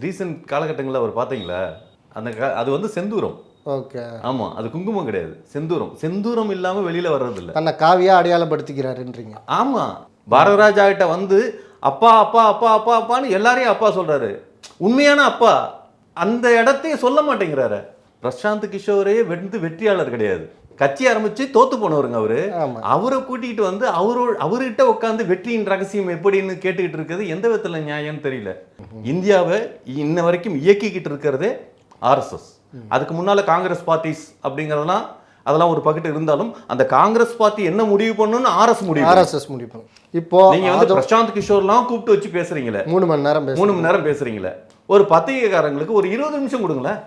Recent காலகட்டங்களில் அவர் பார்த்தீங்களா? அந்த அது வந்து செந்தூரம். ஓகே. ஆமா அது குங்குமம் கிடையாது. செந்தூரம். செந்தூரம் இல்லாம வெளியில வர்றது இல்ல தன்னை காவியா அடையாளப்படுத்திக்கிறாருன்றீங்க. ஆமா. பாரதராஜா கிட்ட வந்து அப்பா அப்பா அப்பா அப்பா அப்பான்னு எல்லாரையும் அப்பா சொல்றாரு. உண்மையான அப்பா. அந்த இடத்தையும் சொல்ல மாட்டேங்கிறாரு. பிரசாந்த் கிஷோரே வென்று வெற்றியாளர் கிடையாது. கட்சி ஆரம்பிச்சு தோத்து போனவருங்க அவரு. அவரை கூட்டிகிட்டு வந்து அவரோ அவர்கிட்ட உட்காந்து வெற்றியின் ரகசியம் எப்படின்னு கேட்டுக்கிட்டு இருக்கிறது எந்த விதத்துல நியாயம்னு தெரியல. இந்தியாவை இன்ன வரைக்கும் இயக்கிக்கிட்டு இருக்கிறதே ஆர்எஸ்எஸ். அதுக்கு முன்னால காங்கிரஸ் பார்ட்டிஸ் அப்படிங்கிறதெல்லாம் அதெல்லாம் ஒரு பக்கெட் இருந்தாலும் அந்த காங்கிரஸ் பார்ட்டி என்ன முடிவு பண்ணணும்னு ஆர்எஸ் முடிவு. ஆர்எஸ்எஸ் முடிவு பண்ணும். இப்போ நீங்க வந்து பிரசாந்த் கிஷோர்லாம் கூப்பிட்டு வச்சு பேசுறீங்களே. மூணு மணி நேரம் மூணு மணி நேரம் பேசுறீங்களே. ஒரு பத்திரிகைக்காரங்களுக்கு ஒரு இருபது நிமிஷம் கொடுங்களேன்.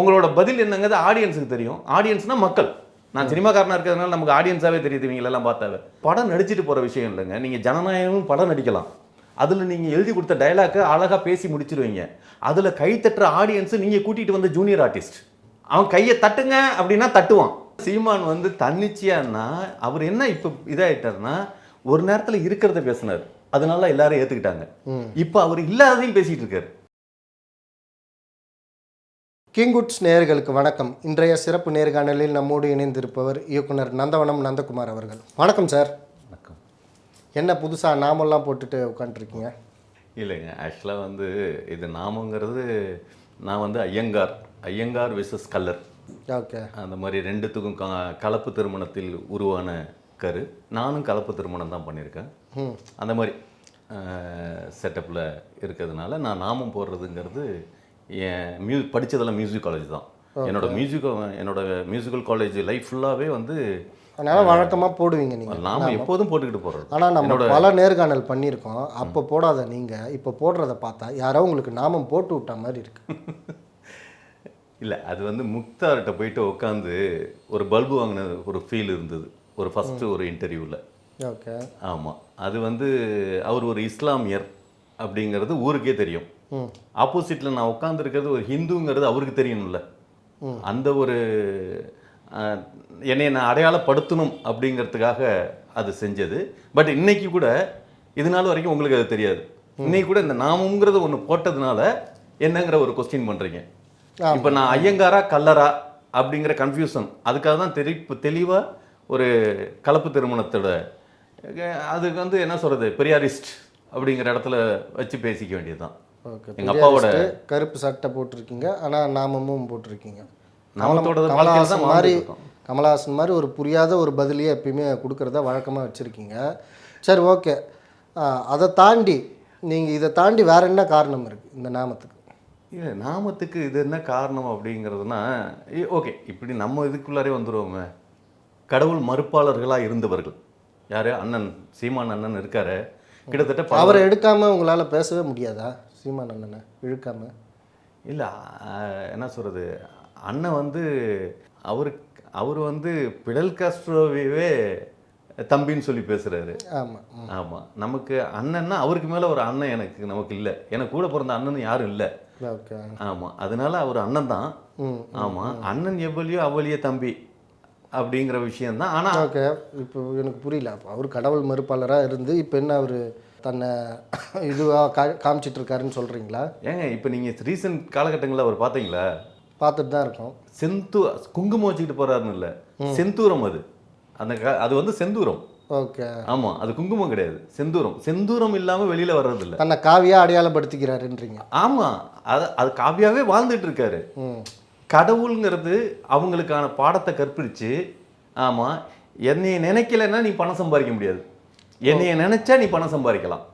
உங்களோட பதில் என்னங்கிறது ஆடியன்ஸுக்கு தெரியும். ஆடியன்ஸ்னா மக்கள். நான் சினிமாக்காரனா இருக்கிறதுனால நமக்கு ஆடியன்ஸாவே தெரியுது இவங்க எல்லாம் பார்த்தாவே. படம் நடிச்சிட்டு போற விஷயம் இல்லைங்க. நீங்க ஜனநாயகமும் படம் நடிக்கலாம். அதுல நீங்க எழுதி கொடுத்த டைலாக்கை அழகா பேசி முடிச்சிருவீங்க. அதுல கை தட்டுற ஆடியன்ஸ் நீங்க கூட்டிட்டு வந்த ஜூனியர் ஆர்டிஸ்ட் அவன் கையை தட்டுங்க அப்படின்னா தட்டுவான். சீமான் வந்து தன்னிச்சையான்னா அவர் என்ன இப்போ இதாயிட்டாருன்னா ஒரு நேரத்துல இருக்கிறத பேசினார். அதனால எல்லாரும் ஏத்துக்கிட்டாங்க. ம். இப்போ அவர் இல்லாததையும் பேசிட்டு இருக்காரு. கிங்குட்ஸ் நேயர்களுக்கு வணக்கம். இன்றைய சிறப்பு நேர்காணலில் நம்மோடு இணைந்திருப்பவர் இயக்குனர் நந்தவனம் நந்தகுமார் அவர்கள். வணக்கம் சார். வணக்கம். என்ன புதுசாக நாமெல்லாம் போட்டுட்டு உட்காந்துருக்கீங்க இல்லைங்க. ஆக்சுவலாக வந்து இது நாமங்கிறது நான் வந்து ஐயங்கார் ஐயங்கார் விசஸ் கல்லர் ஓகே. அந்த மாதிரி ரெண்டுத்துக்கும் க கலப்பு திருமணத்தில் உருவான கரு. நானும் கலப்பு திருமணம் தான் பண்ணியிருக்கேன். அந்த மாதிரி செட்டப்பில் இருக்கிறதுனால நான் நாமம் போடுறதுங்கிறது மியூ படித்ததெல்லாம் மியூசிக் காலேஜ் தான். என்னோட மியூசிக் என்னோட மியூசிக்கல் காலேஜ் லைஃப் ஃபுல்லாகவே வந்து அதனால் வழக்கமாக போடுவீங்க நீங்கள் நாம எப்போதும் போட்டுக்கிட்டு போகிறது ஆனால் நம்ம பல நேர்காணல் பண்ணியிருக்கோம். அப்போ போடாத நீங்கள் இப்போ போடுறத பார்த்தா யாரோ உங்களுக்கு நாமம் போட்டு விட்ட மாதிரி இருக்கு. இல்லை அது வந்து முக்தார்கிட்ட போயிட்டு உட்காந்து ஒரு பல்பு வாங்கின ஒரு ஃபீல் இருந்தது. ஒரு ஃபஸ்ட்டு ஒரு இன்டர்வியூவில் ஓகே. ஆமாம் அது வந்து அவர் ஒரு இஸ்லாமியர் அப்படிங்கிறது ஊருக்கே தெரியும். ஆப்போசிட்டில் நான் உட்காந்துருக்கிறது ஒரு ஹிந்துங்கிறது அவருக்கு தெரியணும்ல. அந்த ஒரு என்னை நான் அடையாளப்படுத்தணும் அப்படிங்கிறதுக்காக அது செஞ்சது. பட் இன்னைக்கு கூட இது நாள் வரைக்கும் உங்களுக்கு அது தெரியாது. இன்னைக்கு கூட இந்த நாமங்கிறது ஒன்று போட்டதுனால என்னங்கிற ஒரு கொஸ்டின் பண்ணுறீங்க. இப்போ நான் ஐயங்காரா கல்லரா அப்படிங்கிற கன்ஃபியூஷன் அதுக்காக தான் தெளி தெளிவாக ஒரு கலப்பு திருமணத்தோட அதுக்கு வந்து என்ன சொல்கிறது பெரியாரிஸ்ட் அப்படிங்கிற இடத்துல வச்சு பேசிக்க வேண்டியதுதான். ஓகே எங்க அப்பாவோட கருப்பு சட்டை போட்டிருக்கீங்க ஆனால் நாமமும் போட்டிருக்கீங்க. நாமத்தோட கமலஹாசன் மாதிரி. கமலஹாசன் மாதிரி ஒரு புரியாத ஒரு பதிலையே எப்பயுமே கொடுக்கறத வழக்கமாக வச்சுருக்கீங்க. சரி ஓகே. அதை தாண்டி நீங்கள் இதை தாண்டி வேற என்ன காரணம் இருக்குது இந்த நாமத்துக்கு? இல்லை நாமத்துக்கு இது என்ன காரணம் அப்படிங்கிறதுனா ஓகே இப்படி நம்ம இதுக்குள்ளாரே வந்துருவோமே. கடவுள் மறுப்பாளர்களாக இருந்தவர்கள். யாரு? அண்ணன் சீமான் அண்ணன் இருக்காரு. கிட்டத்தட்ட அவரை எடுக்காம உங்களால பேசவே முடியாதா? சீமான் அண்ணனை இழுக்காம? இல்லை என்ன சொல்கிறது அண்ணன் வந்து அவருக்கு அவர் வந்து பிடல் காஸ்ட்ரோவே தம்பின்னு சொல்லி பேசுகிறாரு ஆமாம் ஆமாம் நமக்கு அண்ணன்னா அவருக்கு மேலே ஒரு அண்ணன் எனக்கு நமக்கு இல்லை. எனக்கு கூட பிறந்த அண்ணன் யாரும் இல்லை. ஓகே. ஆமாம் அதனால அவர் அண்ணன் தான். ஆமாம் அண்ணன் எவ்வளியோ அவ்வளியோ தம்பி அப்படிங்கிற விஷயம்தான் ஆனால் இப்போ எனக்கு புரியல. அப்போ அவர் கடவுள் மறுப்பாளராக இருந்து இப்போ என்ன அவர் தன்னை இதுவாக கா காமிச்சிட்டு இருக்காருன்னு சொல்கிறீங்களா ஏங்க இப்போ நீங்கள் ரீசன்ட் காலகட்டங்களில் அவர் பார்த்தீங்களா பார்த்துட்டு தான் இருக்கோம். செந்து குங்குமம் வச்சுக்கிட்டு போறாருன்னு இல்லை. செந்தூரம் அது. அந்த அது வந்து செந்தூரம். ஓகே. ஆமாம் அது குங்குமம் கிடையாது. செந்தூரம். செந்தூரம் இல்லாமல் வெளியில் வர்றது இல்லை. தன்னை காவியா அடையாளப்படுத்திக்கிறாருன்றீங்க. ஆமாம் அது அது காவியாவே வாழ்ந்துட்டு இருக்காரு கடவுளுங்கிறது அவங்களுக்கான பாடத்தை கற்பிச்சு ஆமாம் என்னைய நினைக்கலைன்னா நீ பணம் சம்பாதிக்க முடியாது. என்னைய நினைச்சா நீ பணம் சம்பாதிக்கலாம்.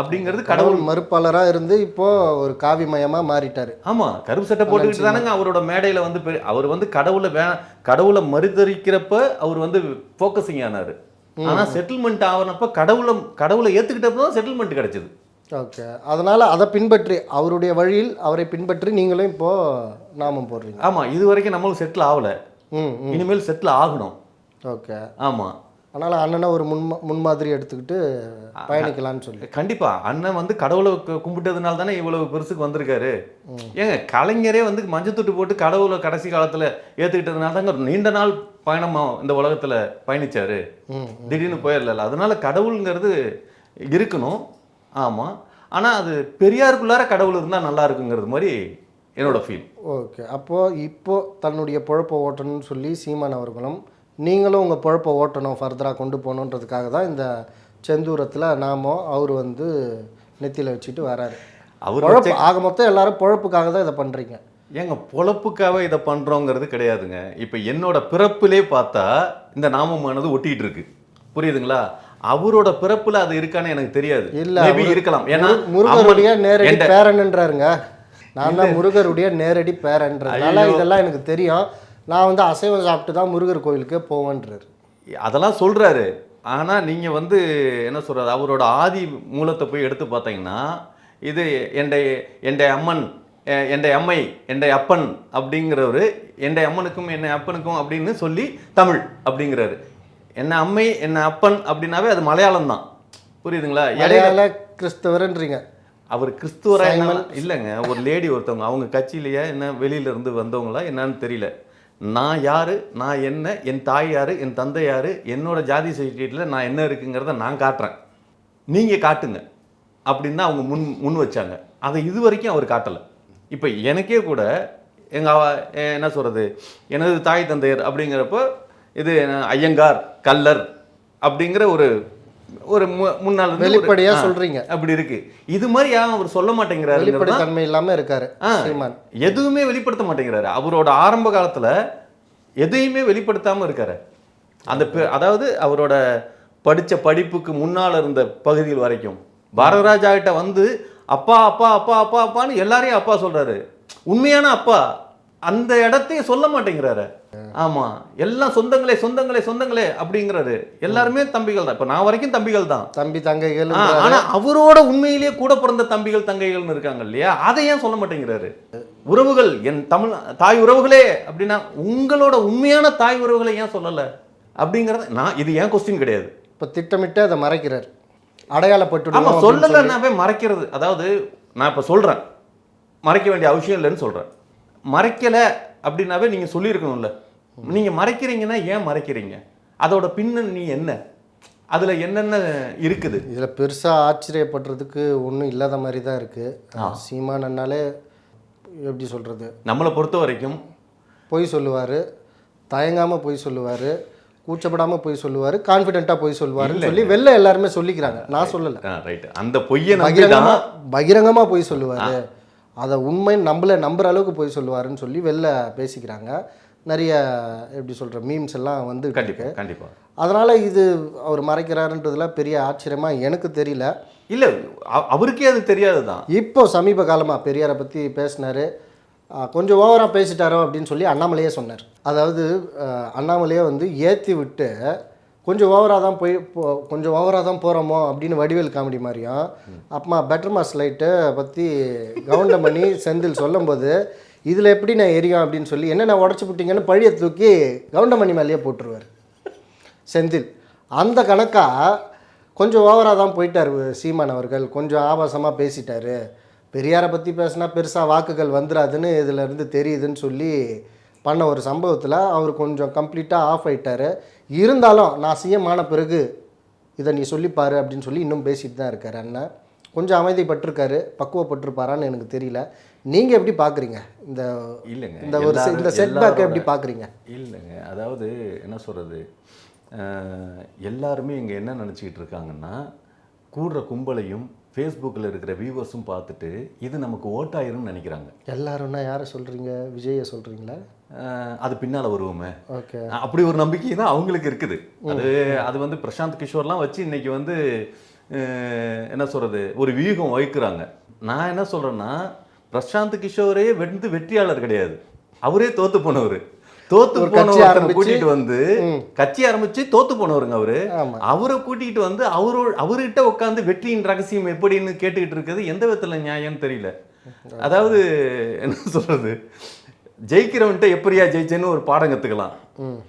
அப்படிங்கிறது கடவுள் மறுப்பாளராக இருந்து இப்போ ஒரு காவிமயமாக மாறிட்டாரு. ஆமா கருப்பு சட்டை போட்டுக்கிட்டு தானங்க அவரோட மேடையில வந்து அவர் வந்து கடவுளை வே கடவுளை மறுதரிக்கிறப்ப அவர் வந்து ஃபோக்கஸிங் ஆனாரு. ஆனா செட்டில்மெண்ட் ஆனப்ப கடவுளை கடவுளை ஏத்துக்கிட்டப்ப தான் செட்டில்மெண்ட் கிடைச்சது. ஓகே. அதனால அதை பின்பற்றி அவருடைய வழியில் அவரை பின்பற்றி நீங்களும் இப்போ நாமம் போடுறீங்க. ஆமா இது வரைக்கும் நம்மளும் செட்டில் ஆகல. இனிமேல் செட்டில் ஆகணும். ஓகே. ஆமா. அதனால் அண்ணனை ஒரு முன் முன்மாதிரி எடுத்துக்கிட்டு பயணிக்கலாம்னு சொல்லி. கண்டிப்பா. அண்ணன் வந்து கடவுளை கும்பிட்டதுனால தானே இவ்வளவு பெருசுக்கு வந்திருக்காரு. ஏங்க கலைஞரே வந்து மஞ்சத்தொட்டு போட்டு கடவுளை கடைசி காலத்துல ஏத்துக்கிட்டதுனால தாங்க நீண்ட நாள் பயணமா இந்த உலகத்துல பயணிச்சாரு. ம் திடீர்னு போயிடல அதனால கடவுளுங்கிறது இருக்கணும். ஆமாம் ஆனால் அது பெரியாருக்குள்ளார கடவுள் இருந்தால் நல்லா இருக்குங்கிறது மாதிரி என்னோட ஃபீல் ஓகே. அப்போது இப்போ தன்னுடைய பொழப்பை ஓட்டணும்னு சொல்லி சீமான் அவர்களும் நீங்களும் உங்கள் பொழப்பை ஓட்டணும் ஃபர்தராக கொண்டு போகணுன்றதுக்காக தான் இந்த செந்தூரத்தில் நாமோ அவர் வந்து நெத்தியில் வச்சுட்டு வராரு. அவர் பொழப்பு ஆக மொத்தம் எல்லாரும் பொழப்புக்காக தான் இதை பண்ணுறீங்க ஏங்க பொழப்புக்காக இதை பண்ணுறோங்கிறது கிடையாதுங்க. இப்போ என்னோட பிறப்பிலே பார்த்தா இந்த நாமமானது ஒட்டிட்டு இருக்கு. புரியுதுங்களா? அவரோட பிறப்புல அது இருக்கான்னு எனக்கு தெரியாது. இல்ல, இருக்கலாம். ஏன்னா முரு- முருகருடைய அம்மன் நேரடி பேரன்ன்றாருங்க நான் தான் முருகருடைய நேரடி பேரன்றதுனால. இதெல்லாம் எனக்கு தெரியும். நான் வந்து அசைவம் சாப்பிட்டு தான் முருகர் கோயிலுக்கே போவேன்றாரு. அதெல்லாம் சொல்றாரு. ஆனா நீங்க வந்து என்ன சொல்றது? அவரோட ஆதி மூலத்தை போய் எடுத்து பார்த்தீங்கன்னா இது எண்டை எண்டை அம்மன் எ- எண்டை அம்மை எண்டை அப்பன் அப்படிங்கிறவர் எண்டை அம்மனுக்கும் என்னை அப்பனுக்கும் அப்படின்னு சொல்லி தமிழ் அப்படிங்கிறாரு. என்ன அம்மை என்ன அப்பன் அப்படின்னாவே அது மலையாளம் தான். புரியுதுங்களா? இடையில கிறிஸ்தவர்ன்றீங்க. அவர் கிறிஸ்துவரா என்ன இல்லைங்க. ஒரு லேடி ஒருத்தவங்க. அவங்க கட்சியிலேயே என்ன வெளியில இருந்து வந்தவங்களா என்னன்னு தெரியல. நான் யார் நான் என்ன என் தாய் யார் என் தந்தை யார் என்னோடய ஜாதி சர்டிஃபிகேட்டில் நான் என்ன இருக்குங்கிறத நான் காட்டுறேன். நீங்கள் காட்டுங்க. அப்படின்னு தான் அவங்க முன் முன் வச்சாங்க. அதை இது வரைக்கும் அவர் காட்டலை. இப்போ எனக்கே கூட எங்கள் என்ன சொல்கிறது எனது தாய் தந்தையர் அப்படிங்கிறப்போ இது ஐயங்கார் கல்லர் அப்படிங்கிற ஒரு ஒரு முன்னாள் வெளிப்படையா. சொல்றீங்க. அப்படி இருக்கு. இது மாதிரி ஏன் அவர் சொல்ல மாட்டேங்கிறாரு வெளிப்படைத்தன்மை இல்லாம இருக்காரு எதுவுமே வெளிப்படுத்த மாட்டேங்கிறாரு. அவரோட ஆரம்ப காலத்துல எதையுமே வெளிப்படுத்தாம இருக்காரு. அந்த அதாவது அவரோட படிச்ச படிப்புக்கு முன்னால இருந்த பகுதியில் வரைக்கும். பாரதராஜா கிட்ட வந்து அப்பா அப்பா அப்பா அப்பா அப்பான்னு எல்லாரையும் அப்பா சொல்றாரு. உண்மையான அப்பா. அந்த இடத்தையும் சொல்ல மாட்டேங்கிறாரு. ஆமா. எல்லாம் சொந்தங்களே சொந்தங்களே சொந்தங்களே அப்படிங்கிறாரு. எல்லாருமே தம்பிகள் தான். இப்ப நான் வரைக்கும் தம்பிகள் தான். தம்பி தங்கைகள் ஆ, ஆனா அவரோட உண்மையிலேயே கூட பிறந்த தம்பிகள் தங்கைகள்னு இருக்காங்க இல்லையா? அதை ஏன் சொல்ல மாட்டேங்கிறாரு? உறவுகள் என் தமிழ் தாய் உறவுகளே அப்படின்னா உங்களோட உண்மையான தாய் உறவுகளை ஏன் சொல்லல? அப்படிங்கறத நான் இது ஏன் கொஸ்டின் கிடையாது. இப்போ திட்டமிட்டு அதை மறைக்கிறார். அடையாளப்பட்டு ஆமா சொல்லலைன்னாவே மறைக்கிறது. அதாவது நான் இப்ப சொல்றேன். மறைக்க வேண்டிய அவசியம் இல்லைன்னு சொல்றேன். மறைக்கல அப்படின்னாவே நீங்க சொல்லியிருக்கணும்ல. நீங்க மறைக்கிறீங்கன்னா ஏன் மறைக்கிறீங்க? அதோட பின்னணி என்ன? அதுல என்னென்ன இருக்குது? இதில் பெருசாக ஆச்சரியப்படுறதுக்கு ஒன்றும் இல்லாத மாதிரி தான் இருக்குது சீமான் அண்ணாலே எப்படி சொல்கிறது நம்மளை பொறுத்த வரைக்கும் பொய் சொல்லுவார். தயங்காமல் பொய் சொல்லுவார். கூச்சப்படாமல் பொய் சொல்லுவார். கான்ஃபிடென்ட்டாக பொய் சொல்லுவாருன்னு சொல்லி வெளில எல்லாருமே சொல்லிக்கிறாங்க. நான் சொல்லலை. ரைட் அந்த பொய்யை பகிரங்கமாக பகிரங்கமாக பொய் சொல்லுவார். அதை உண்மை நம்மள நம்புற அளவுக்கு பொய் சொல்லுவாருன்னு சொல்லி வெளில பேசிக்கிறாங்க. நிறைய எப்படி சொல்கிற மீம்ஸ் எல்லாம் வந்து கண்டிப்பா கண்டிப்பா. அதனால் இது அவர் மறைக்கிறாருன்றதுல பெரிய ஆச்சரியமாக எனக்கு தெரியல. இல்ல அவருக்கே அது தெரியாது தான் இப்போ சமீப காலமாக பெரியாரை பற்றி பேசினார். கொஞ்சம் ஓவராக பேசிட்டாரோ அப்படின்னு சொல்லி அண்ணாமலையே சொன்னார். அதாவது அண்ணாமலையே வந்து ஏற்றி விட்டு கொஞ்சம் ஓவராக தான் போய் போ- கொஞ்சம் ஓவராக தான் போகிறோமோ அப்படின்னு வடிவேல் காமெடி மாதிரியும் அப்புறமா பெட்டர் மாஸ் லைட்டை பற்றி கவுண்டமணி செந்தில் சொல்லும்போது இதில் எப்படி நான் எரியும் அப்படின்னு சொல்லி என்ன நான் உடச்சி விட்டீங்கன்னு பழியை தூக்கி கவுண்டமணி மேலேயே போட்டுருவார். செந்தில். அந்த கணக்காக கொஞ்சம் ஓவராக தான் போயிட்டார் சீமான் அவர்கள். கொஞ்சம் ஆபாசமாக பேசிட்டார். பெரியாரை பற்றி பேசினா பெருசாக வாக்குகள் வந்துடாதுன்னு இதில் இருந்து தெரியுதுன்னு சொல்லி பண்ண ஒரு சம்பவத்தில் அவர் கொஞ்சம் கம்ப்ளீட்டாக ஆஃப் ஆகிட்டார் இருந்தாலும் நான் சிஎம் ஆன பிறகு இதை நீ சொல்லிப்பாரு அப்படின்னு சொல்லி இன்னும் பேசிட்டு தான் இருக்கார் அண்ணன் கொஞ்சம் அமைதிப்பட்டிருக்காரு. பக்குவப்பட்டிருப்பாரான்னு எனக்கு தெரியல. நீங்கள் எப்படி பார்க்குறீங்க இந்த இல்லைங்க. இந்த ஒரு இந்த செட்பேக்கை எப்படி பார்க்குறீங்க இல்லைங்க. அதாவது என்ன சொல்றது? அஹ், எல்லாருமே இங்க என்ன நினச்சிக்கிட்டு இருக்காங்கன்னா கூடுற கும்பலையும் ஃபேஸ்புக்கில் இருக்கிற வியூவர்ஸும் பார்த்துட்டு இது நமக்கு ஓட்டாயிரும்னு நினைக்கிறாங்க. எல்லாரும்னா யாரை சொல்கிறீங்க விஜயை சொல்கிறீங்களா அது பின்னால வருவோமே. ஓகே. அப்படி ஒரு நம்பிக்கை தான் அவங்களுக்கு இருக்குது. அது அது வந்து பிரசாந்த் கிஷோர்லாம் வச்சு இன்னைக்கு வந்து என்ன சொல்றது? ஒரு வியூகம் வகிக்கிறாங்க. நான் என்ன சொல்றேன்னா பிரசாந்த் கிஷோரே வந்து வெற்றியாளர் கிடையாது. அவரே தோத்து போனவர். தோத்து ஒரு போன கட்சி ஒருத்தனை ஆரம்பிச்சு- கூட்டிட்டு வந்து கட்சி ஆரம்பிச்சு தோத்து போனவருங்க அவரு. அவரை கூட்டிட்டு வந்து அவரோ அவர்கிட்ட உட்காந்து வெற்றியின் ரகசியம் எப்படின்னு கேட்டுக்கிட்டு இருக்கிறது எந்த விதத்துல நியாயம்னு தெரியல. அதாவது என்ன சொல்றது? ஜெயிக்கிறவன்ட்ட எப்படியா ஜெயிச்சேன்னு ஒரு பாடம் கத்துக்கலாம்.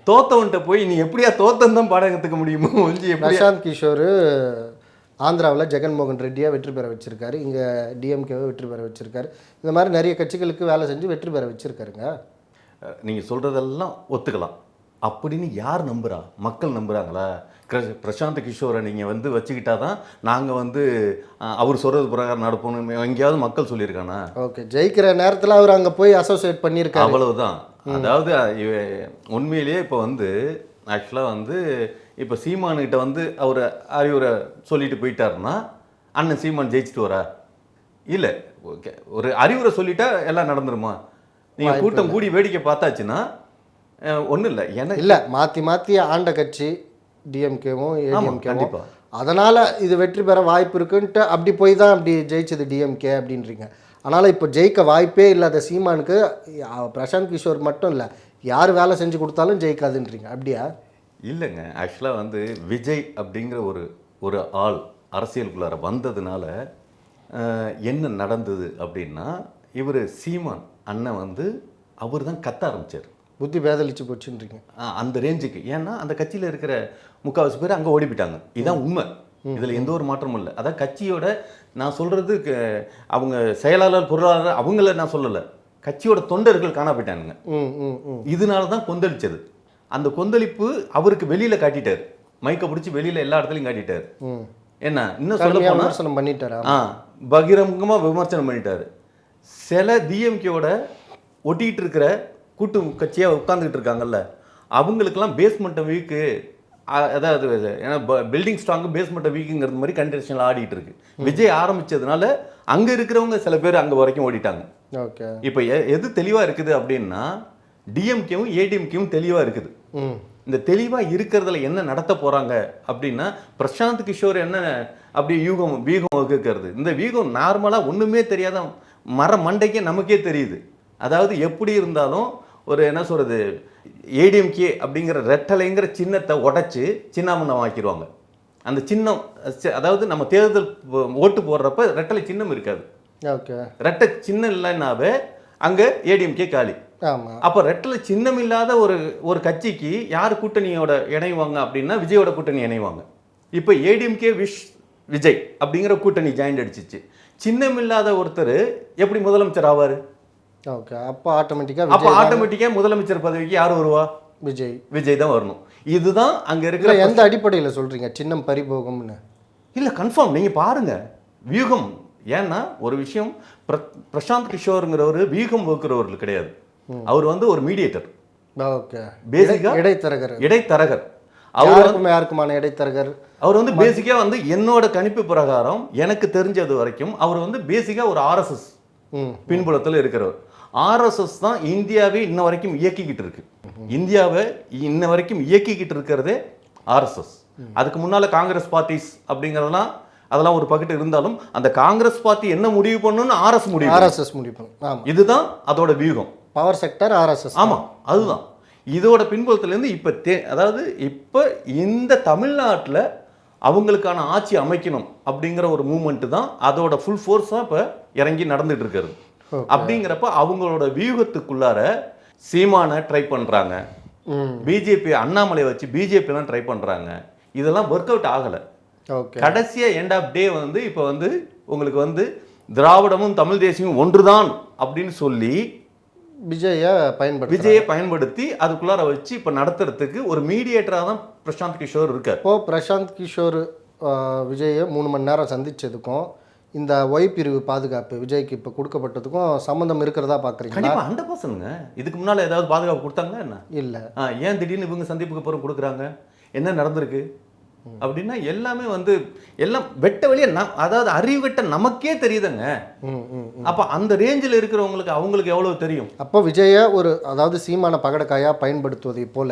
தோத்தவன்ட்ட போய் நீ எப்படியா தோத்தன் தான் பாடம் கத்துக்க முடியுமோ? பிரசாந்த் கிஷோர் ஆந்திராவில் ஜெகன்மோகன் ரெட்டியை வெற்றி பெற வச்சிருக்காரு. இங்கே டிஎம்கேவை வெற்றி பெற வச்சிருக்காரு. இந்த மாதிரி நிறைய கட்சிகளுக்கு வேலை செஞ்சு வெற்றி பெற வச்சிருக்காருங்க. அஹ், நீங்க சொல்றதெல்லாம் ஒத்துக்கலாம். அப்படின்னு யார் நம்புறா? மக்கள் நம்புறாங்களா? கிர- பிரசாந்த் கிஷோரை நீங்கள் வந்து வச்சுக்கிட்டா தான் நாங்கள் வந்து அவர் சொல்கிறது பிரகாரம் நடப்போம்னு எங்கேயாவது மக்கள் சொல்லியிருக்கானா? ஓகே ஜெயிக்கிற நேரத்தில் அவர் அங்கே போய் அசோசியேட் பண்ணியிருக்காரு. அவ்வளவுதான். அதாவது உண்மையிலேயே இப்போ வந்து ஆக்சுவலாக வந்து இப்போ சீமானுகிட்ட வந்து அவர் அறிவுரை சொல்லிட்டு போயிட்டாருன்னா அண்ணன் சீமான் ஜெயிச்சிட்டு வரா இல்லை ஓகே ஒரு அறிவுரை சொல்லிட்டா எல்லாம் நடந்துருமா? நீங்கள் கூட்டம் கூடி வேடிக்கை பார்த்தாச்சுன்னா ஒன்றும் இல்லை. எனக்கு இல்லை மாற்றி மாற்றி ஆண்ட கட்சி டிஎம்கேவும் ஏடிஎம்கேவும் கண்டிப்பா. அதனால் இது வெற்றி பெற வாய்ப்பு இருக்குன்ட்டு அப்படி போய் தான் அப்படி ஜெயிச்சது டிஎம்கே அப்படின்றீங்க. அதனால் இப்போ ஜெயிக்க வாய்ப்பே இல்லாத சீமானுக்கு பிரசாந்த் கிஷோர் மட்டும் இல்லை யார் வேலை செஞ்சு கொடுத்தாலும் ஜெயிக்காதுன்றீங்க. அப்படியா? இல்லைங்க. ஆக்சுவலாக வந்து விஜய் அப்படிங்கிற ஒரு ஒரு ஆள் அரசியலுக்குள்ளார வந்ததுனால என்ன நடந்தது அப்படின்னா இவர் சீமான் அண்ணன் வந்து அவர் தான் கத்த ஆரம்பிச்சார். புத்தி பேதலிச்சு போச்சுன்றீங்க. அந்த ரேஞ்சுக்கு ஏன்னா அந்த கட்சியில் இருக்கிற முக்கால்வாசி பேர் அங்கே ஓடி போயிட்டாங்க இதுதான் உண்மை. இதில் எந்த ஒரு மாற்றமும் இல்லை. அதான் கட்சியோட நான் சொல்கிறது அவங்க செயலாளர் பொருளாளர் அவங்கள நான் சொல்லலை. கட்சியோட தொண்டர்கள் காணா போயிட்டானுங்க. ம் ம் ம். இதனால தான் கொந்தளிச்சது. அந்த கொந்தளிப்பு அவருக்கு வெளியில காட்டிட்டார். மைக்க பிடிச்சி வெளியில எல்லா இடத்துலையும் காட்டிட்டார். என்ன? இன்னும் சொல்ல விமர்சனம் பண்ணிட்டாரா? ஆ பகிரங்கமா விமர்சனம் பண்ணிட்டாரு. சில டிஎம்கேவோட ஒட்டிக்கிட்டு இருக்கிற கூட்டு கட்சியா உட்காந்துக்கிட்டு இருக்காங்கல்ல அவங்களுக்கெல்லாம் பேஸ்மெண்ட்டை வீக்கு அதாவது ஏன்னா பில்டிங் ஸ்ட்ராங்கு பேஸ்மெண்ட்டை வீக்குங்கிறது மாதிரி கண்டிஷனில் ஆடிட்டு இருக்கு. விஜய் ஆரம்பிச்சதுனால அங்க இருக்கிறவங்க சில பேர் அங்க வரைக்கும் ஓடிட்டாங்க. ஓகே. இப்போ எது தெளிவா இருக்குது அப்படின்னா டிஎம்கேவும் ஏடிஎம்கேவும் தெளிவா இருக்குது. இந்த தெளிவா இருக்கிறதுல என்ன நடத்த போறாங்க அப்படின்னா பிரசாந்த் கிஷோர் என்ன அப்படி யூகம் வீகம் வகுக்கிறது. இந்த வீகம் நார்மலா ஒண்ணுமே தெரியாத மர மண்டைக்கே நமக்கே தெரியுது. அதாவது எப்படி இருந்தாலும் ஒரு என்ன சொல்றது ஏடிஎம்கே அப்படிங்கிற ரெட்டலைங்கிற சின்னத்தை உடைச்சு சின்னாமண்ணம் ஆக்கிடுவாங்க. அந்த சின்னம் அதாவது நம்ம தேர்தல் ஓட்டு போடுறப்ப ரெட்டலை சின்னம் இருக்காது. ஓகே. ரெட்டை சின்னம் இல்லைன்னாவே அங்கே ஏடிஎம்கே காலி. அப்போ ரெட்டில் சின்னம் இல்லாத ஒரு ஒரு கட்சிக்கு யார் கூட்டணியோட இணைவாங்க அப்படின்னா விஜயோட கூட்டணி இணைவாங்க. இப்போ ஏடிஎம்கே விஷ் விஜய் அப்படிங்கிற கூட்டணி ஜாயிண்ட் அடிச்சிச்சு. சின்னம் இல்லாத ஒருத்தர் எப்படி முதலமைச்சர் ஆவார்? ஓகே அப்போ ஆட்டோமேட்டிக்காக அப்போ ஆட்டோமேட்டிக்காக முதலமைச்சர் பதவிக்கு யார் வருவா? விஜய். விஜய் தான் வரணும். இதுதான் அங்கே இருக்கிற எந்த அடிப்படையில் சொல்கிறீங்க சின்னம் பறிபோகும்னு. இல்லை கன்ஃபார்ம் நீங்கள் பாருங்க. வியூகம். ஏன்னா ஒரு விஷயம் பிர- பிரசாந்த் கிஷோருங்கிறவர் வியூகம் வகுக்கிறவர் கிடையாது. அவர் வந்து ஒரு மீடியேட்டர் ஓகே. பேசிக்கா இடைத்தரகர். இடைத்தரகர். அவர் யாருக்கும் யாருக்குமான இடைத்தரகர்? அவர் வந்து பேசிக்கா வந்து என்னோட கணிப்பு பிரகாரம் எனக்கு தெரிஞ்சது வரைக்கும் அவர் வந்து பேசிக்கா ஒரு ஆர்எஸ்எஸ் பின்புலத்தில் இருக்கிறவர். ஆர்எஸ்எஸ் தான் இந்தியாவை இன்ன வரைக்கும் இயக்கிக்கிட்டு இருக்கு. இந்தியாவை இன்ன வரைக்கும் இயக்கிக்கிட்டு இருக்கிறதே ஆர்எஸ்எஸ் அதுக்கு முன்னால காங்கிரஸ் பார்ட்டிஸ் அப்படிங்கிறதெல்லாம் அதெல்லாம் ஒரு பக்கெட் இருந்தாலும் அந்த காங்கிரஸ் பார்ட்டி என்ன முடிவு பண்ணணும்னு ஆர்எஸ் முடிவு பண்ணும். ஆர்எஸ்எஸ் முடிப்போம் ஆமாம் இதுதான் அதோட வியூகம். பவர் செக்டர் ஆர்எஸ்எஸ் ஆமா அதுதான். இதோட பின்புலத்திலேருந்து இப்போ தே அதாவது இப்போ இந்த தமிழ்நாட்டில் அவங்களுக்கான ஆட்சி அமைக்கணும் அப்படிங்கிற ஒரு மூமெண்ட் தான் அதோட ஃபுல் ஃபோர்ஸாக இப்போ இறங்கி நடந்துட்டு இருக்கிறது. அப்படிங்கிறப்ப அவங்களோட வியூகத்துக்குள்ளார சீமானை ட்ரை பண்ணுறாங்க பிஜேபி அண்ணாமலை வச்சு பிஜேபிலாம் ட்ரை பண்ணுறாங்க இதெல்லாம் ஒர்க் அவுட் ஆகலை. கடைசியாக எண்ட் ஆஃப் டே வந்து இப்போ வந்து உங்களுக்கு வந்து திராவிடமும் தமிழ் தேசியமும் ஒன்றுதான் அப்படின்னு சொல்லி விஜயை பயன்படுத்தி விஜயை பயன்படுத்தி அதுக்குள்ளார வச்சு இப்போ நடத்துறதுக்கு ஒரு மீடியேட்டராக தான் பிரசாந்த் கிஷோர் இருக்கார். இப்போ பிரசாந்த் கிஷோர் விஜயை மூணு மணி நேரம் சந்திச்சதுக்கும் இந்த ஒய் பிரிவு பாதுகாப்பு விஜய்க்கு இப்போ கொடுக்கப்பட்டதுக்கும் சம்மந்தம் இருக்கிறதா பார்க்குறீங்களா கண்டிப்பா ஹண்ட்ரட் பர்சன்ட்ங்க இதுக்கு முன்னால ஏதாவது பாதுகாப்பு கொடுத்தாங்களா என்ன? இல்லை. ஏன் திடீர்னு இவங்க சந்திப்புக்கு அப்புறம் கொடுக்குறாங்க? என்ன நடந்திருக்கு? அப்படின்னா எல்லாமே வந்து எல்லாம் வெட்ட வெளியே நம் அதாவது அறிவு வெட்ட நமக்கே தெரியுதுங்க. அப்ப அந்த ரேஞ்சில் இருக்கிறவங்களுக்கு அவங்களுக்கு எவ்வளவு தெரியும்? அப்போ விஜயை ஒரு அதாவது சீமான பகடக்காயாக பயன்படுத்துவதை போல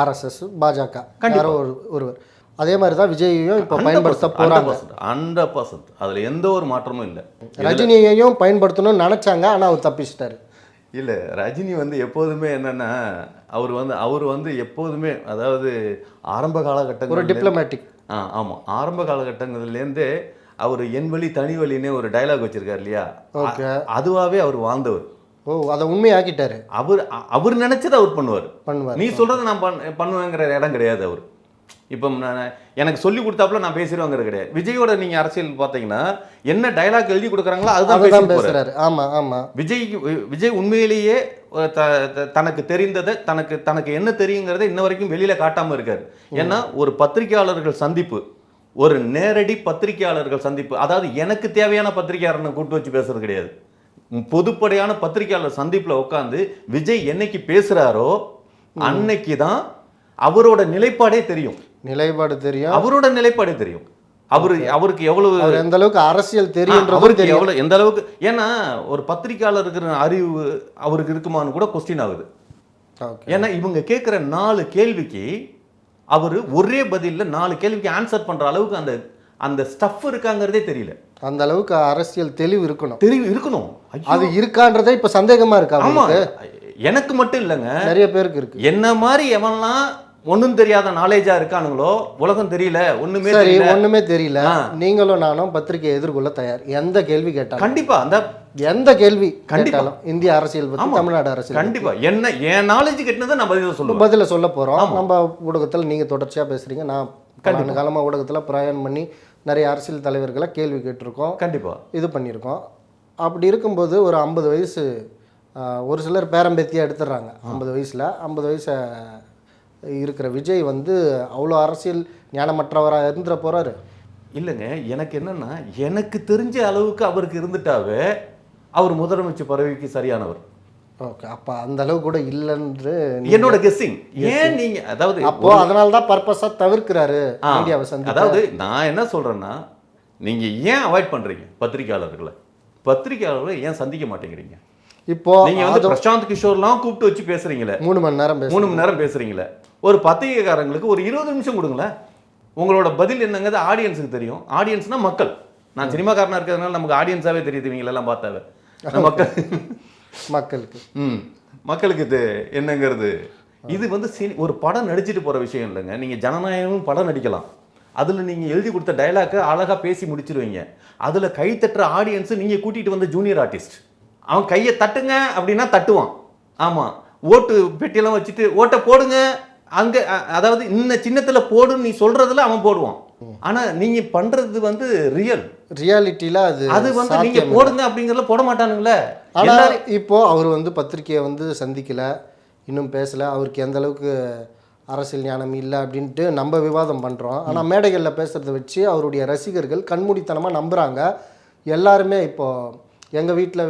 ஆர்எஸ்எஸ் பாஜக யாரோ ஒரு ஒருவர். அதே மாதிரி தான் விஜயையும் இப்போ பயன்படுத்த போகிறாங்க ஹண்ட்ரட் பர்சன்ட் அதுல எந்த ஒரு மாற்றமும் இல்லை. ரஜினியையும் பயன்படுத்தணும்னு நினச்சாங்க ஆனால் அவர் தப்பிச்சிட்டாரு. இல்ல ரஜினி வந்து எப்போதுமே என்னன்னா அவர் வந்து அவர் வந்து எப்போதுமே அதாவது ஆரம்ப ஒரு காலகட்டங்கள் டிப்ளமேட்டிக் ஆ ஆமாம் ஆரம்ப காலகட்டங்கள்லேருந்தே அவர் என் வழி தனி வழின்னே ஒரு டயலாக் வச்சிருக்காரு இல்லையா? அதுவாகவே அவர் வாழ்ந்தவர். ஓ அதை உண்மையாக்கிட்டாரு. அவர் அவர் நினைச்சதை அவர் பண்ணுவார். பண்ணுவார். நீ சொல்றதை நான் பண் பண்ணுவேங்கிற இடம் கிடையாது அவர். இப்போ நான் எனக்கு சொல்லி கொடுத்தாப்புல நான் பேசிடுவாங்கிறது கிடையாது. விஜயோட நீங்க அரசியல் பார்த்தீங்கன்னா என்ன டயலாக் எழுதி கொடுக்குறாங்களோ அதுதான் அதுதான் பேசிட்டு போறாரு. பேசுறாரு ஆமா ஆமா. விஜய்க்கு விஜய் உண்மையிலேயே த- தனக்கு தெரிந்ததை தனக்கு தனக்கு என்ன தெரியுங்கிறத இன்ன வரைக்கும் வெளியில காட்டாம இருக்காரு. ஏன்னா ஒரு பத்திரிகையாளர்கள் சந்திப்பு ஒரு நேரடி பத்திரிகையாளர்கள் சந்திப்பு அதாவது எனக்கு தேவையான பத்திரிகையாளர்னு கூட்டு வச்சு பேசுறது கிடையாது. பொதுப்படையான பத்திரிகையாளர் சந்திப்புல உட்காந்து விஜய் என்னைக்கு பேசுறாரோ அன்னைக்கு தான் அவரோட நிலைப்பாடே தெரியும். நிலைப்பாடு தெரியும். அவரோட நிலைப்பாடே தெரியும். அவரு அவருக்கு எவ்வளவு எந்த அளவுக்கு அரசியல் ஆ, தெரியுன்றதும் அவருக்கு தெரியும். எவ்வளவு எந்த அளவுக்கு ஏன்னா ஒரு பத்திரிக்கையாளர் இருக்கிற அறிவு அவருக்கு இருக்குமான்னு கூட கொஸ்டின் ஆகுது. ஏன்னா இவங்க கேட்குற நாலு கேள்விக்கு அவர் ஒரே பதில்ல நாலு கேள்விக்கு ஆன்சர் பண்ற அளவுக்கு அந்த அந்த ஸ்டஃப் இருக்காங்கிறதே தெரியல. அந்த அளவுக்கு அரசியல் தெளிவு இருக்கணும். தெரியும் இருக்கணும். அது இருக்கான்றதே இப்ப சந்தேகமா இருக்கா ஆமா. உங்களுக்கு? எனக்கு மட்டும் இல்லைங்க. நிறைய பேருக்கு இருக்கு. என்ன மாதிரி எவன்லாம் ஒண்ணும் தெரியாத நாலேஜா இருக்கானுங்களோ? உலகம் தெரியல ஒண்ணுமே சரி தெரியல. ஒண்ணுமே தெரியல. நீங்களும் நானும் பத்திரிகையை எதிர்கொள்ள தயார். எந்த கேள்வி கேட்டாலும். கண்டிப்பா அந்த எந்த கேள்வி கண்டிப்பா. கேட்டாலும் இந்திய அரசியல் ஆமா. தமிழ்நாடு அரசியல் கண்டிப்பா. என்ன என் நாலேஜ் கிட்டதை நான் பதில் சொல்லுவேன். பதில சொல்ல ஆமா. நம்ம ஊடகத்தில் நீங்க தொடர்ச்சியா பேசுறீங்க. நான் பல காலமா ஊடகத்துல பிரயாணம் பண்ணி நிறைய அரசியல் தலைவர்களை கேள்வி கேட்டிருக்கோம். கண்டிப்பா. இது பண்ணியிருக்கோம். அப்படி இருக்கும்போது ஒரு ஐம்பது வயசு ஒரு சிலர் பேரம்பேத்தியாக எடுத்துடுறாங்க. ஐம்பது வயசில் ஐம்பது வயசு இருக்கிற விஜய் வந்து அவ்வளோ அரசியல் ஞானமற்றவராக இருந்துட போகிறாரு இல்லைங்க எனக்கு என்னன்னா எனக்கு தெரிஞ்ச அளவுக்கு அவருக்கு இருந்துட்டாவே அவர் முதலமைச்சர் பதவிக்கு சரியானவர். ஓகே அப்போ அந்த அளவு கூட இல்லைன்று என்னோட கெஸ்ஸிங் ஏன் நீங்க அதாவது அப்போ அதனால தான் பர்பஸாக தவிர்க்கிறாரு மீடியாவை சந்தி அதாவது நான் என்ன சொல்றேன்னா நீங்க ஏன் அவாய்ட் பண்றீங்க பத்திரிக்கையாளர்களை பத்திரிக்கையாளர்களை ஏன் சந்திக்க மாட்டேங்கிறீங்க? இப்போ நீங்க வந்து பிரசாந்த் கிஷோர்லாம் கூப்பிட்டு வச்சு பேசுறீங்களே. மூணு மணி நேரம் மூணு மணி நேரம் பேசுறீங்களே. ஒரு பத்திரிகைக்காரங்களுக்கு ஒரு இருபது நிமிஷம் கொடுங்களேன். உங்களோட பதில் என்னங்கிறது ஆடியன்ஸுக்கு தெரியும். ஆடியன்ஸ்னா மக்கள். நான் சினிமாக்காரனா இருக்கிறதுனால நமக்கு ஆடியன்ஸாவே தெரியுது இவங்க எல்லாம் பார்த்தாவே. மக்கள். மக்களுக்கு. ம். மக்களுக்கு இது என்னங்கிறது? இது வந்து சினி- ஒரு படம் நடிச்சிட்டு போற விஷயம் இல்லைங்க. நீங்க ஜனநாயகமும் படம் நடிக்கலாம். அதுல நீங்க எழுதி கொடுத்த டைலாக்கை அழகா பேசி முடிச்சிருவீங்க. அதுல கை தட்டுற ஆடியன்ஸ் நீங்க கூட்டிட்டு வந்த ஜூனியர் ஆர்டிஸ்ட் அவன் கையை தட்டுங்க அப்படின்னா தட்டுவான். ஆமா. ஓட்டு பெட்டியெல்லாம் வச்சுட்டு ஓட்டை போடுங்க. அங்க அதாவது இந்த சின்னத்துல போடுன்னு நீ சொல்றதுல அவன் போடுவான். ஆனா நீங்க பண்றது வந்து ரியல் ரியாலிட்டியில் அது அது வந்து நீங்க சாத்தியம் போடுங்க அப்படிங்கறதுல போட மாட்டானுங்களே. ஆனால் எல்லாரும் இப்போ அவர் வந்து பத்திரிக்கையை வந்து சந்திக்கல. இன்னும் பேசல. அவருக்கு எந்த அளவுக்கு அரசியல் ஞானம் இல்லை அப்படின்ட்டு நம்ம விவாதம் பண்ணுறோம் ஆனால் மேடைகளில் பேசுகிறத வச்சு அவருடைய ரசிகர்கள் கண்மூடித்தனமாக நம்புகிறாங்க எல்லாருமே இப்போ எங்கள் வீட்டில்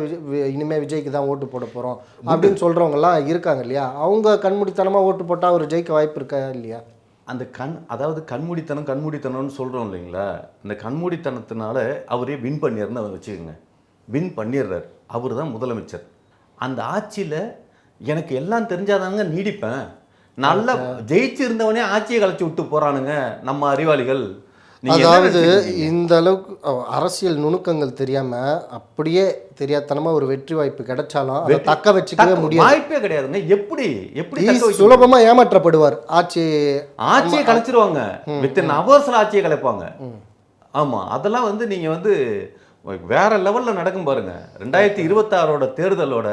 இனிமேல் விஜய்க்கு தான் ஓட்டு போட போகிறோம் அப்படின்னு சொல்கிறவங்கலாம் இருக்காங்க இல்லையா? அவங்க கண்மூடித்தனமாக ஓட்டு போட்டால் அவர் ஜெயிக்க வாய்ப்பு இருக்கா இல்லையா? அந்த கண் அதாவது கண்மூடித்தனம் கண்மூடித்தனம்னு சொல்கிறோம் இல்லைங்களா? இந்த கண்மூடித்தனத்தினால அவரே வின் பண்ணிடுறன்னு வச்சுக்கோங்க. வின் பண்ணிடுறார். அவர் தான் முதலமைச்சர். அந்த ஆட்சியில் எனக்கு எல்லாம் தெரிஞ்சாதாங்க நீடிப்பேன். நல்லா ஜெயிச்சு இருந்தவனே ஆட்சியை கலைச்சி விட்டு போறானுங்க நம்ம அறிவாளிகள். அதாவது? இந்த அளவுக்கு அரசியல் நுணுக்கங்கள் தெரியாமல் அப்படியே தெரியாதனமாக ஒரு வெற்றி வாய்ப்பு கிடைச்சாலும் அதை தக்க வச்சுக்கவே முடியாது. வாய்ப்பே கிடையாதுங்க. எப்படி? எப்படி சுலபமா ஏமாற்றப்படுவார். ஆட்சி ஆட்சியை கலைச்சிருவாங்க. வித்தின் ஹவர்ஸ்ல ஆட்சியை கலைப்பாங்க. ஆமா அதெல்லாம் வந்து நீங்க வந்து வேற லெவல்ல நடக்கும் பாருங்க. ரெண்டாயிரத்தி இருபத்தாறோட தேர்தலோட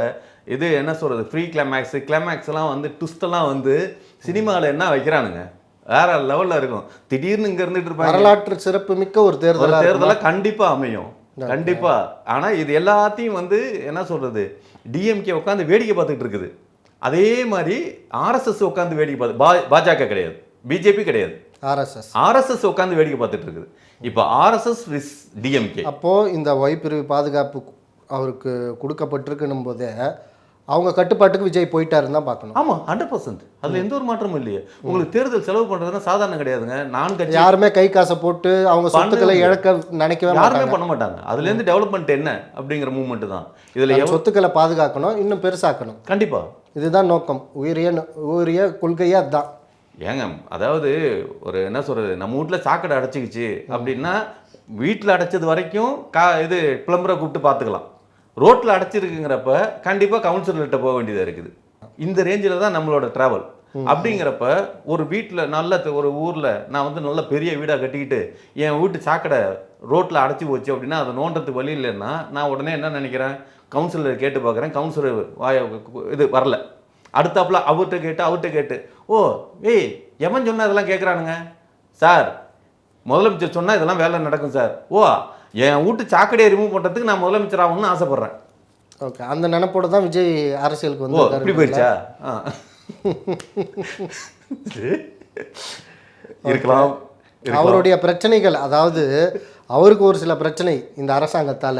இது என்ன சொல்றது? ஃப்ரீ கிளைமேக்ஸ் கிளைமேக்ஸ் எல்லாம் வந்து எல்லாம் வந்து சினிமாவில் என்ன வைக்கிறானுங்க? வேற லெவல்ல இருக்கும். திடீர்னு இங்க இருந்துட்டு இருப்பாங்க. வரலாற்று சிறப்பு மிக்க ஒரு தேர்தலா தேர்தலை கண்டிப்பா அமையும். கண்டிப்பா. ஆனா இது எல்லாத்தையும் வந்து என்ன சொல்றது? டிஎம்கே உட்காந்து வேடிக்கை பார்த்துட்டு இருக்குது. அதே மாதிரி ஆர்எஸ்எஸ் உட்காந்து வேடிக்கை பார்த்து பா- பாஜக கிடையாது. பிஜேபி கிடையாது. ஆர்எஸ்எஸ் ஆர்எஸ்எஸ் உட்காந்து வேடிக்கை பார்த்துட்டு இருக்குது. இப்போ ஆர்எஸ்எஸ் விஸ் டிஎம்கே அப்போ இந்த ஒய்பிரிவு பாதுகாப்பு அவருக்கு கொடுக்கப்பட்டிருக்குன்னும் போதே அவங்க கட்டுப்பாட்டுக்கு விஜய் போயிட்டாருன்னு தான் பார்க்கணும். ஆமா ஹண்ட்ரட் பர்சன்ட் அதுல எந்த ஒரு மாற்றமும் இல்லையே. உங்களுக்கு தேர்தல் செலவு பண்றதுன்னா சாதாரணம் கிடையாதுங்க. நான் கட்சி யாருமே கை காசை போட்டு அவங்க சொத்துக்களை இழக்க நினைக்கவே யாருமே பண்ண மாட்டாங்க. அதுல இருந்து டெவலப்மெண்ட் என்ன அப்படிங்கிற மூவ்மெண்ட் தான். இதுல சொத்துக்களை பாதுகாக்கணும் இன்னும் பெருசாக்கணும். கண்டிப்பா. இதுதான் நோக்கம். உயரிய உயரிய கொள்கையே அதுதான். ஏங்க அதாவது ஒரு என்ன சொல்றது? நம்ம வீட்ல சாக்கடை அடைச்சிக்கிச்சு அப்படின்னா வீட்டில் அடைச்சது வரைக்கும் கா இது பிளம்பரை கூப்பிட்டு பார்த்துக்கலாம். ரோட்டில் அடைச்சிருக்குங்கிறப்ப கண்டிப்பாக கவுன்சிலர்கிட்ட போக வேண்டியதாக இருக்குது. இந்த ரேஞ்சில் தான் நம்மளோட ட்ராவல் அப்படிங்கிறப்ப ஒரு வீட்டில் நல்ல ஒரு ஊரில் நான் வந்து நல்ல பெரிய வீடாக கட்டிக்கிட்டு என் வீட்டு சாக்கடை ரோட்டில் அடைச்சி போச்சு அப்படின்னா அதை நோண்டறதுக்கு வழி இல்லைன்னா நான் உடனே என்ன நினைக்கிறேன்? கவுன்சிலர் கேட்டு பார்க்குறேன். கவுன்சிலர் வாய இது வரல. அடுத்தாப்புல அவர்கிட்ட கேட்டு அவர்கிட்ட கேட்டு ஓ ஏய் எவன் சொன்னா இதெல்லாம் கேட்குறானுங்க சார் முதலமைச்சர் சொன்னா இதெல்லாம் வேலை நடக்கும் சார். ஓ என் வீட்டு சாக்கடையை ரிமூவ் பண்ணுறதுக்கு நான் முதலமைச்சர் ஆகணும்னு ஆசைப்பட்றேன். ஓகே அந்த நினைப்போட தான் விஜய் அரசியலுக்கு வந்து இப்படி போயிடுச்சா. இருக்கலாம். அவருடைய பிரச்சனைகள் அதாவது அவருக்கு ஒரு சில பிரச்சனை இந்த அரசாங்கத்தால.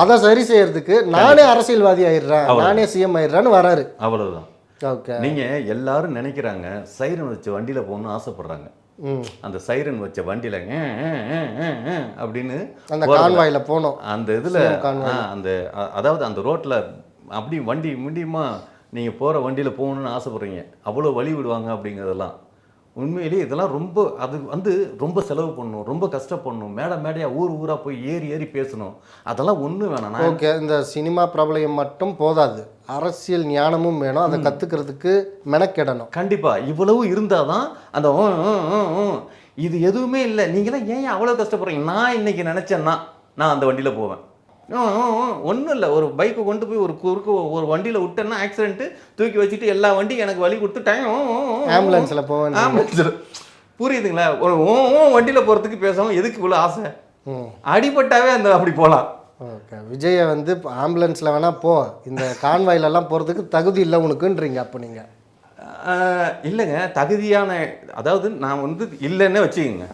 அதை சரி செய்யறதுக்கு நானே அரசியல்வாதி ஆயிடுறேன் நானே சிஎம் ஆயிடுறேன்னு வராரு. அவ்வளவுதான். ஓகே. நீங்க எல்லாரும் நினைக்கிறாங்க சைரன் வச்ச வண்டியில போகணும்னு ஆசைப்படுறாங்க. அந்த சைரன் வச்ச வண்டியில அப்படின்னு அந்த கான்வாயில போனோம். அந்த இதுல அந்த அதாவது அந்த ரோட்ல அப்படி வண்டி முடியுமா நீங்க போற வண்டியில போகணும்னு ஆசைப்படுறீங்க. அவ்வளோ வழி விடுவாங்க அப்படிங்கிறதெல்லாம். உண்மையிலேயே இதெல்லாம் ரொம்ப அது வந்து ரொம்ப செலவு பண்ணணும் ரொம்ப கஷ்டப்படணும். மேடை மேடையா ஊர் ஊரா போய் ஏறி ஏறி பேசணும். அதெல்லாம் ஒண்ணு வேணாம். ஓகே இந்த சினிமா பிரபலம் மட்டும் போதாது. அரசியல் ஞானமும் வேணும் அதை கத்துக்கிறதுக்கு மெனக்கெடணும் கண்டிப்பா இவ்வளவு அந்த "உம், உம், உம், உம்." இது எதுவுமே இல்லை நீங்களாம் ஏன் அவ்வளோ கஷ்டப்படுறீங்க நான் இன்னைக்கு நினைச்சேன்னா நான் அந்த வண்டியில போவேன் ஒன்றும் இல்லை ஒரு பைக்கை கொண்டு போய் ஒரு குறுக்கு ஒரு வண்டியில் விட்டேன்னா ஆக்சிடென்ட்டு தூக்கி வச்சுட்டு எல்லா வண்டியும் எனக்கு வழி கொடுத்து டைம் ஆம்புலன்ஸ்ல போவேன் ஆம்புலன்ஸில் புரியுதுங்களா ஒரு ஓ வண்டியில் போகிறதுக்கு பேசாமல் எதுக்கு இவ்வளோ ஆசை அடிபட்டாவே அந்த அப்படி போகலாம் ஓகே. விஜயை வந்து இப்போ ஆம்புலன்ஸில் வேணால் போ. இந்த கான்வாயிலெல்லாம் போகிறதுக்கு தகுதி இல்லை உனக்குன்றீங்க அப்போ நீங்கள் இல்லைங்க. தகுதியான அதாவது நான் வந்து இல்லைன்னே வச்சுக்கோங்க.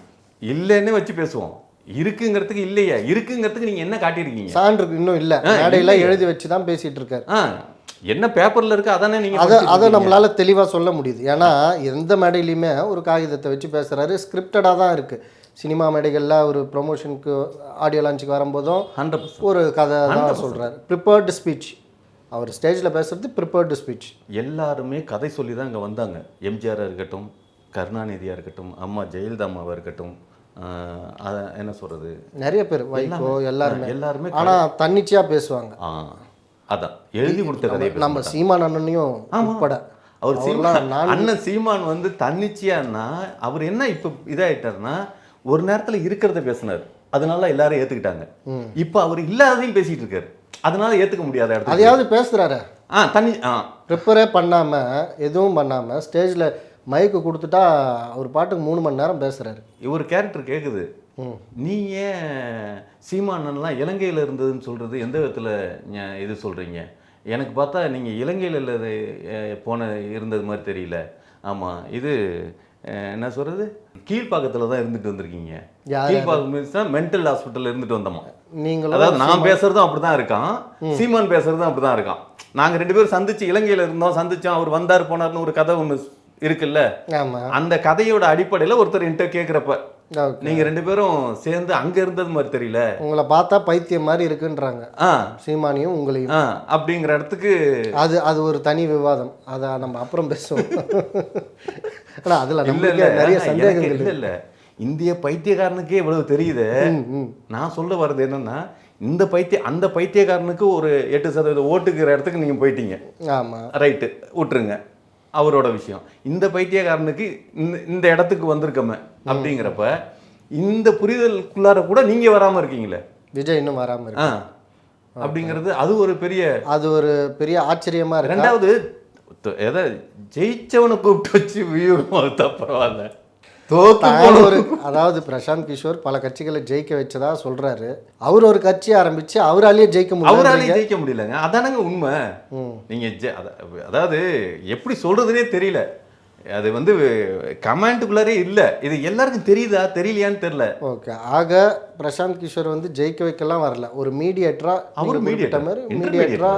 இல்லைன்னே வச்சு பேசுவோம். இருக்குங்கிறதுக்கு இல்லையா. இருக்குங்கிறதுக்கு நீங்கள் என்ன காட்டியிருக்கீங்க? சான்று இன்னும் இல்லை. மேடையெல்லாம். எழுதி வச்சு தான் பேசிகிட்டு இருக்காரு ஆ என்ன பேப்பரில் இருக்கு அதானே அதை நீங்கள் அதை நம்மளால தெளிவாக சொல்ல முடியுது. ஏன்னா எந்த மேடையிலையுமே ஒரு காகிதத்தை வச்சு பேசுகிறாரு ஸ்கிரிப்டடாக தான் இருக்குது சினிமா மேடைகளில் ஒரு ப்ரொமோஷனுக்கு ஆடியோ லான்ச்சுக்கு வரும்போதும் ஹண்ட்ரட் ஒரு கதை தான் சொல்கிறாரு ப்ரிப்பேர்டு ஸ்பீச் அவர் ஸ்டேஜில் பேசுறது ப்ரிப்பேர்டு ஸ்பீச் எல்லாருமே கதை சொல்லி தான் இங்கே வந்தாங்க. எம்ஜிஆராக இருக்கட்டும் கருணாநிதியாக இருக்கட்டும் அம்மா ஜெயலலிதா அம்மாவாக இருக்கட்டும் என்ன சொல்கிறது நிறைய பேர் வைகோ எல்லாருமே. எல்லாருமே ஆனால் தன்னிச்சையாக பேசுவாங்க. அதான். எழுதி கொடுத்த பேச நம்ம சீமான் அண்ணனையும் உட்பட. அவர் சீமான் அண்ணன் சீமான் வந்து தன்னிச்சையான்னா அவர் என்ன இப்போ இதாயிட்டாருன்னா ஒரு நேரத்துல இருக்கிறத பேசினார். அதனால எல்லாரும் ஏத்துக்கிட்டாங்க. இப்போ அவர் இல்லாததையும் பேசிட்டு இருக்காரு. அதனால ஏத்துக்க முடியாத இடத்துல அதையாவது பேசுகிறாரு ஆ தண்ணி ஆ. ப்ரிப்பரே பண்ணாமல் எதுவும் பண்ணாமல் ஸ்டேஜில் மைக்கு கொடுத்துட்டா அவர் பாட்டுக்கு மூணு மணி நேரம் பேசுகிறாரு ஒரு கேரக்டர் கேட்குது நீ ஏன் சீமானன்லாம் இலங்கையில் இருந்ததுன்னு சொல்றது எந்த விதத்துல இது சொல்றீங்க? எனக்கு பார்த்தா நீங்க இலங்கையில் இல்லது அஹ், போன இருந்தது மாதிரி தெரியல. ஆமா இது என்ன சொல்றது? கீழ்ப்பாக்கத்துல தான் இருந்துட்டு வந்திருக்கீங்க. கீழ்ப்பாக்கம் மென்டல் ஹாஸ்பிட்டல் இருந்துட்டு வந்தோமா? நீங்களும் அதாவது நான் பேசுறதும் அப்படிதான் இருக்கான். சீமான் பேசுறதும் அப்படிதான் இருக்கான். நாங்க ரெண்டு பேரும் சந்திச்சு இலங்கையில இருந்தோம். சந்திச்சோம். அவர் வந்தார் போனார்னு ஒரு கதை ஒண்ணு இருக்குல்ல? அந்த கதையோட அடிப்படையில ஒருத்தர் என்கிட்ட கேக்குறப்ப ஓகே. நீங்க ரெண்டு பேரும் சேர்ந்து அங்க இருந்தது மாதிரி தெரியல. உங்களை பார்த்தா பைத்தியம் மாதிரி இருக்குன்றாங்க. ஆ. சீமானியும் உங்களையும். ஆ அப்படிங்கிற இடத்துக்கு அது அது ஒரு தனி விவாதம். அதை நம்ம அப்புறம் பேசுவோம். ஆனால் அதில் நம்மளுக்கே நிறைய சந்தேகங்கள் இல்ல இல்ல. இந்திய பைத்தியக்காரனுக்கே இவ்வளவு தெரியுது. நான் சொல்ல வர்றது என்னன்னா இந்த பைத்திய அந்த பைத்தியக்காரனுக்கு ஒரு எட்டு சதவீத ஓட்டுக்கிற இடத்துக்கு நீங்க போயிட்டீங்க. ஆமாம் ரைட்டு. விட்டுருங்க. அவரோட விஷயம். இந்த பைத்தியக்காரனுக்கு இந்த இந்த இடத்துக்கு வந்திருக்கமே. அப்படிங்கிறப்ப இந்த புரிதலுக்குள்ளார கூட நீங்க வராம இருக்கீங்களே? விஜய் இன்னும் வராமல் இருக்கு. அப்படிங்கிறது அது ஒரு பெரிய அது ஒரு பெரிய ஆச்சரியமாக இருக்கு? ரெண்டாவது எதை ஜெயிச்சவனை கூப்பிட்டு வச்சு வியூகம் வகுத்தா பரவாயில்ல. ஒரு அதாவது பிரசாந்த் கிஷோர் பல கட்சிகளை ஜெயிக்க வச்சதா சொல்றாரு. அவர் ஒரு கட்சி ஆரம்பிச்சு அவராலேயே ஜெயிக்க முடியல அவராலே ஜெயிக்க முடியலங்க. அதானங்க உண்மை. நீங்க அதாவது எப்படி சொல்றதுனே தெரியல. அது வந்து கமெண்ட்டுக்குள்ளாரே இல்ல. இது எல்லாருக்கும் தெரியுதா? தெரியலையான்னு தெரியல. ஓகே. ஆக பிரசாந்த் கிஷோர் வந்து ஜெயிக்க வைக்கலாம் வரல. ஒரு மீடியேட்டரா அவரு mediator. மாதிரி மீடியேட்டரா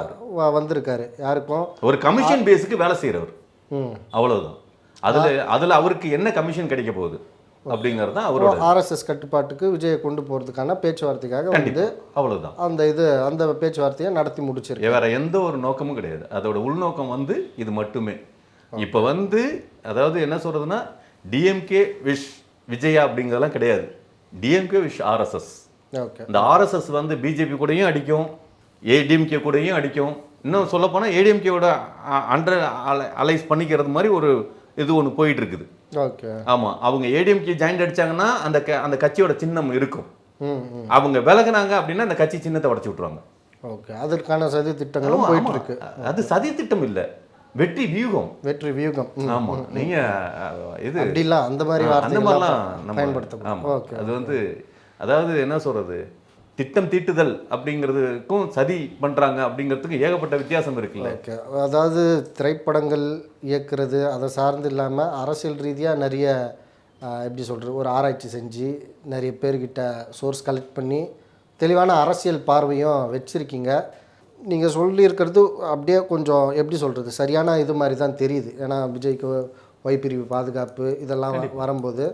வந்திருக்காரு. யாருக்கும்? ஒரு கமிஷன் பேஸுக்கு வேலை செய்யறவர் ம். அவ்வளவுதான். அதுல அதுல அவருக்கு என்ன கமிஷன் கிடைக்க போகுது? அப்படிங்கிறது தான் அவரோட ஆர்எஸ்எஸ் கட்டுப்பாட்டுக்கு விஜயை கொண்டு போறதுக்கான பேச்சுவார்த்தைக்காக வந்து கண்டிப்பா. அவ்வளவுதான். அந்த இது அந்த பேச்சுவார்த்தையை நடத்தி முடிச்சிருக்கு வேற எந்த ஒரு நோக்கமும் கிடையாது. அதோட உள்நோக்கம் வந்து இது மட்டுமே. இப்போ வந்து அதாவது என்ன சொல்றதுன்னா டிஎம்கே விஷ் விஜயா அப்படிங்கிறதெல்லாம் கிடையாது. DMK versus RSS okay. இந்த ஆர்எஸ்எஸ் வந்து பிஜேபி கூடயும் அடிக்கும் ஏடிஎம்கே கூடயும் அடிக்கும். இன்னும் சொல்ல போனால் ஏடிஎம்கேவோட அண்டர் அலைஸ் பண்ணிக்கிறது மாதிரி ஒரு இது ஒன்று போயிட்டு இருக்குது ஓகே. ஆமாம் அவங்க ஏடிஎம்கே ஜாயிண்ட் அடிச்சாங்கன்னா அந்த க அந்த கட்சியோட சின்னம் இருக்கும். அவங்க விலகுனாங்க அப்படின்னா அந்த கட்சி சின்னத்தை உடச்சி விட்ருவாங்க ஓகே அதற்கான சதி திட்டங்களும் போயிட்டு. இருக்கு அது சதி திட்டம் இல்ல. வெற்றி வியூகம். வெற்றி வியூகம். ம். ஆமா. நீங்க இது அப்படிலாம் அந்த மாதிரி அந்த மாதிரிலாம் ஆமா. ஓகே அது வந்து அதாவது என்ன சொல்றது? திட்டம் தீட்டுதல் அப்படிங்கிறதுக்கும் சதி பண்றாங்க அப்படிங்கிறதுக்கு ஏகப்பட்ட வித்தியாசம் இருக்குல்ல. ஓகே. அதாவது திரைப்படங்கள் இயக்குறது அதை சார்ந்து இல்லாமல் அரசியல் ரீதியாக நிறைய எப்படி சொல்கிறது ஒரு ஆராய்ச்சி செஞ்சு நிறைய பேர்கிட்ட சோர்ஸ் கலெக்ட் பண்ணி தெளிவான அரசியல் பார்வையும் வச்சுருக்கீங்க. நீங்கள் சொல்லியிருக்கிறது அப்படியே கொஞ்சம் எப்படி சொல்கிறது சரியான இது மாதிரி தான் தெரியுது. ஏன்னா விஜய்க்கு ஒய் பிரிவு பாதுகாப்பு இதெல்லாம் வரும்போது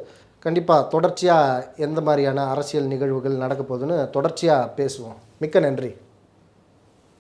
கண்டிப்பாக தொடர்ச்சியாக எந்த மாதிரியான அரசியல் நிகழ்வுகள் நடக்க போகுதுன்னு தொடர்ச்சியாக பேசுவோம். மிக்க நன்றி.